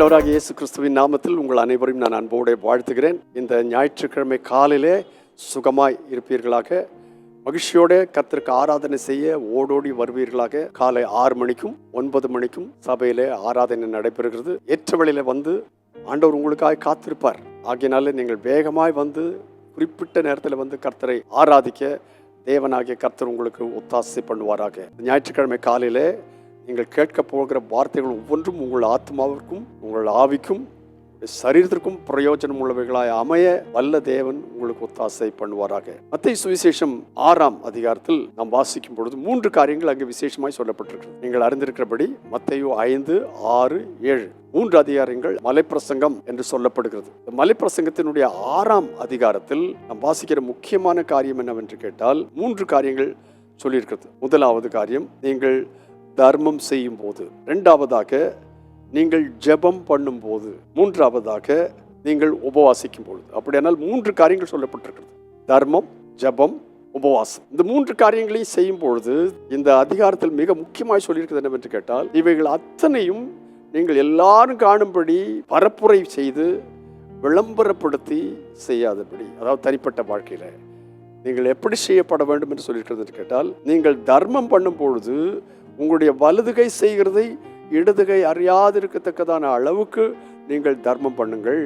ஆண்டவராக இயேசு கிறிஸ்துவின் நாமத்தில் உங்கள் அனைவரையும் நான் அன்போடு வாழ்த்துகிறேன். இந்த ஞாயிற்றுக்கிழமை காலையிலே சுகமாய் இருப்பீர்களாக. மகிழ்ச்சியோட கர்த்தருக்கு ஆராதனை செய்ய ஓடோடி வருவீர்களாக. காலை ஆறு மணிக்கும் ஒன்பது மணிக்கும் சபையிலே ஆராதனை நடைபெறுகிறது. ஏற்ற வேளையில வந்து ஆண்டவர் உங்களுக்காக காத்திருப்பார். ஆகையினால நீங்கள் வேகமாய் வந்து குறிப்பிட்ட நேரத்தில் வந்து கர்த்தரை ஆராதிக்க தேவனாகிய கர்த்தர் உங்களுக்கு ஒத்தாசை பண்ணுவாராக. ஞாயிற்றுக்கிழமை காலையிலே நீங்கள் கேட்க போகிற வார்த்தைகள் ஒவ்வொன்றும் உங்கள் ஆத்மாவிற்கும் உங்கள் ஆவிக்கும் சரீரத்திற்கும் பிரயோஜனம் உள்ளவைகளாய் அமைய வல்ல தேவன் உங்களுக்கு ஒத்தாசை பண்ணுவாராக. மத்திய சுவிசேஷம் ஆறாம் அதிகாரத்தில் நாம் வாசிக்கும் பொழுது மூன்று காரியங்கள் அங்கு விசேஷமாய் சொல்லப்பட்டிருக்கு நீங்கள் அறிந்திருக்கிறபடி மத்தையோ ஐந்து ஆறு ஏழு. மூன்று அதிகாரங்கள் மலைப்பிரசங்கம் என்று சொல்லப்படுகிறது. மலைப்பிரசங்கத்தினுடைய ஆறாம் அதிகாரத்தில் நாம் வாசிக்கிற முக்கியமான காரியம் என்னவென்று கேட்டால் மூன்று காரியங்கள் சொல்லியிருக்கிறது. முதலாவது காரியம் நீங்கள் தர்மம் செய்யும் போது ரெண்டாவதாக நீங்கள் ஜெபம் பண்ணும்போது. மூன்றாவதாக நீங்கள் உபவாசிக்கும் பொழுது அப்படியானால் மூன்று காரியங்கள் சொல்லப்பட்டிருக்கிறது. தர்மம் ஜெபம் உபவாசம். இந்த மூன்று காரியங்களையும் செய்யும் பொழுது இந்த அதிகாரத்தில் மிக முக்கியமாக சொல்லியிருக்கிறது என்னவென்று கேட்டால் இவைகள் அத்தனையும் நீங்கள் எல்லாரும் காணும்படி பரப்புரை செய்து விளம்பரப்படுத்தி செய்யாதபடி அதாவது தனிப்பட்ட வாழ்க்கையில் நீங்கள் எப்படி செய்யப்பட வேண்டும் என்று சொல்லியிருக்கிறது என்று கேட்டால் நீங்கள் தர்மம் பண்ணும் பொழுது உங்களுடைய வலதுகை செய்கிறதை இடதுகை அறியாதிருக்கத்தக்கதான அளவுக்கு நீங்கள் தர்மம் பண்ணுங்கள்.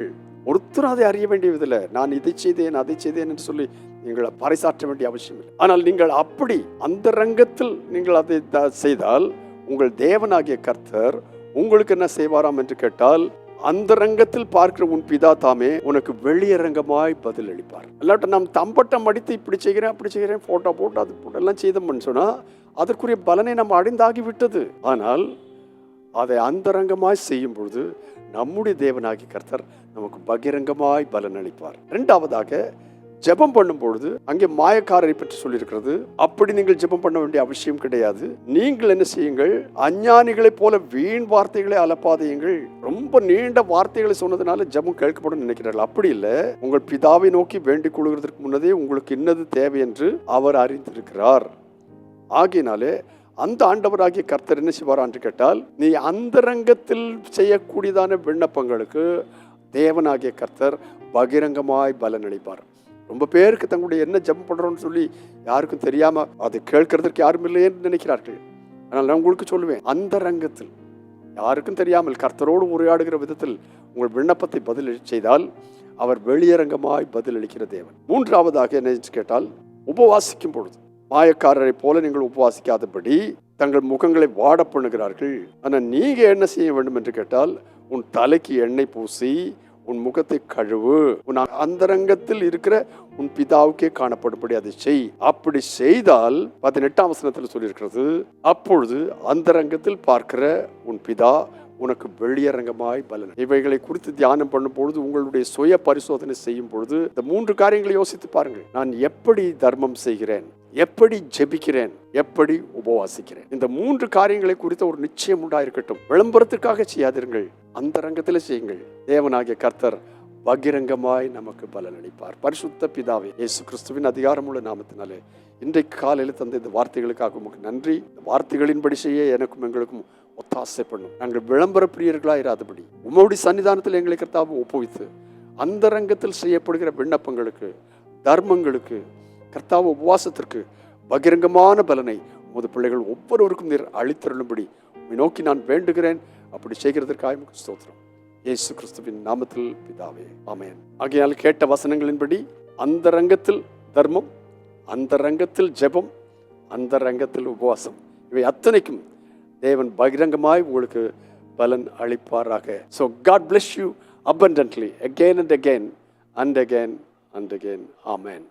ஒருத்தரும் அதை அறிய வேண்டியதில்லை. நான் இதை செய்தேன் அதை செய்தேன் என்று சொல்லி நீங்கள் பறைசாற்ற வேண்டிய அவசியம் இல்லை. ஆனால் நீங்கள் அப்படி அந்த ரங்கத்தில் நீங்கள் அதை செய்தால் உங்கள் தேவனாகிய கர்த்தர் உங்களுக்கு என்ன செய்வாராம் என்று கேட்டால் அந்த ரங்கத்தில் பார்க்கிற உன் பிதா தாமே உனக்கு வெளியரங்கமாய் பதில் அளிப்பார் இல்லாட்ட நாம் தம்பட்டம் அடித்து இப்படி செய்கிறேன் அப்படி செய்கிறேன் போட்டோ போட்டு அது போட்டோ எல்லாம் செய்தோம்னு சொன்னா அதற்குரிய பலனை நாம் அடைந்தாகிவிட்டது ஆனால் அதை அந்தரங்கமாய் செய்யும் பொழுது நம்முடைய தேவனாகி கர்த்தர் நமக்கு பகிரங்கமாய் பலன் அளிப்பார். இரண்டாவதாக ஜெபம் பண்ணும் பொழுது அங்கே மாயக்காரரை பற்றி சொல்லியிருக்கிறது. அப்படி நீங்கள் ஜெபம் பண்ண வேண்டிய அவசியம் கிடையாது. நீங்கள் என்ன செய்யுங்கள் அஞ்ஞானிகளைப் போல வீண் வார்த்தைகளை அலப்பாதையுங்கள். ரொம்ப நீண்ட வார்த்தைகளை சொன்னதுனால ஜெபம் கேட்கப்படும் நினைக்கிறார்கள். அப்படி இல்லை உங்கள் பிதாவை நோக்கி வேண்டிக் கொள்கிறதற்கு முன்னதே உங்களுக்கு இன்னது தேவை என்று அவர் அறிந்திருக்கிறார். ஆகையினாலே அந்த ஆண்டவராகிய கர்த்தர் என்ன செய்வார் கேட்டால் நீ அந்தரங்கத்தில் செய்யக்கூடியதான விண்ணப்பங்களுக்கு தேவனாகிய கர்த்தர் பகிரங்கமாய் பலன் அளிப்பார் ரொம்ப பேருக்கு தங்களுடைய என்ன ஜெபம் பண்றோம்னு சொல்லி யாருக்கும் தெரியாமல் அதை கேட்கறதற்கு யாரும் இல்லையேன்னு நினைக்கிறார்கள். ஆனால் நான் உங்களுக்கு சொல்லுவேன் அந்த ரங்கத்தில் யாருக்கும் தெரியாமல் கர்த்தரோடு உரையாடுகிற விதத்தில் உங்கள் விண்ணப்பத்தை பதில் செய்தால் அவர் வெளியரங்கமாய் பதில் அளிக்கிற தேவன். மூன்றாவதாக என்ன கேட்டால் உபவாசிக்கும் பொழுது. மாயக்காரரை போல நீங்கள் உபவாசிக்காதபடி தங்கள் முகங்களை வாட பண்ணுகிறார்கள். ஆனால் நீங்க என்ன செய்ய வேண்டும் என்று கேட்டால் உன் தலைக்கு எண்ணெய் பூசி உன் முகத்தை கழுவு உன் அந்தரங்கத்தில் இருக்கிற உன் பிதாவுக்கே காணப்படும்படி அதை செய். அப்படி செய்தால் பதினெட்டாம் வசனத்தில் சொல்லியிருக்கிறது அப்பொழுது அந்தரங்கத்தில் பார்க்கிற உன் பிதா உனக்கு வெளியரங்கமாய் பலன். இவைகளை குறித்து தியானம் பண்ணும் பொழுது உங்களுடைய சுய பரிசோதனை செய்யும் பொழுது இந்த மூன்று காரியங்களை யோசித்து பாருங்கள். நான் எப்படி தர்மம் செய்கிறேன்? எப்படி ஜெபிக்கிறேன்? எப்படி உபவாசிக்கிறேன்? இந்த மூன்று காரியங்களை குறித்த ஒரு நிச்சயம் உண்டாயிருக்கட்டும். விளம்பரத்துக்காக செய்யாதிருங்கள். அந்த ரங்கத்தில் செய்யுங்கள். தேவனாகிய கர்த்தர் பகிரங்கமாய் நமக்கு பலன் அளிப்பார் பரிசுத்த பிதாவே இயேசு கிறிஸ்துவின் அதிகாரமுள்ள நாமத்தினாலே இன்றைக்கு காலையில் தந்த இந்த வார்த்தைகளுக்காக உமக்கு நன்றி. இந்த வார்த்தைகளின்படி செய்ய எனக்கும் எங்களுக்கும் ஒத்தாசை பண்ணும். நாங்கள் விளம்பர பிரியர்களாக இராதபடி உம்முடைய சன்னிதானத்தில் எங்களை கர்த்தாவை ஒப்புவித்து அந்த ரங்கத்தில் செய்யப்படுகிற விண்ணப்பங்களுக்கு தர்மங்களுக்கு கர்த்தாவ உபவாசத்திற்கு பகிரங்கமான பலனை உமது பிள்ளைகள் ஒவ்வொருவருக்கும் நீர் அளித்தருளும்படி நோக்கி நான் வேண்டுகிறேன். அப்படி செய்கிறதற்காக ஸ்தோத்திரம். இயேசு கிறிஸ்துவின் நாமத்தில் பிதாவே ஆமையன் ஆகையால் கேட்ட வசனங்களின்படி அந்த ரங்கத்தில் தர்மம் அந்த ரங்கத்தில் ஜெபம் அந்த ரங்கத்தில் உபவாசம் இவை அத்தனைக்கும் தேவன் பகிரங்கமாய் உங்களுக்கு பலன் அளிப்பாராக. So God bless you abundantly again and again and again and again amen.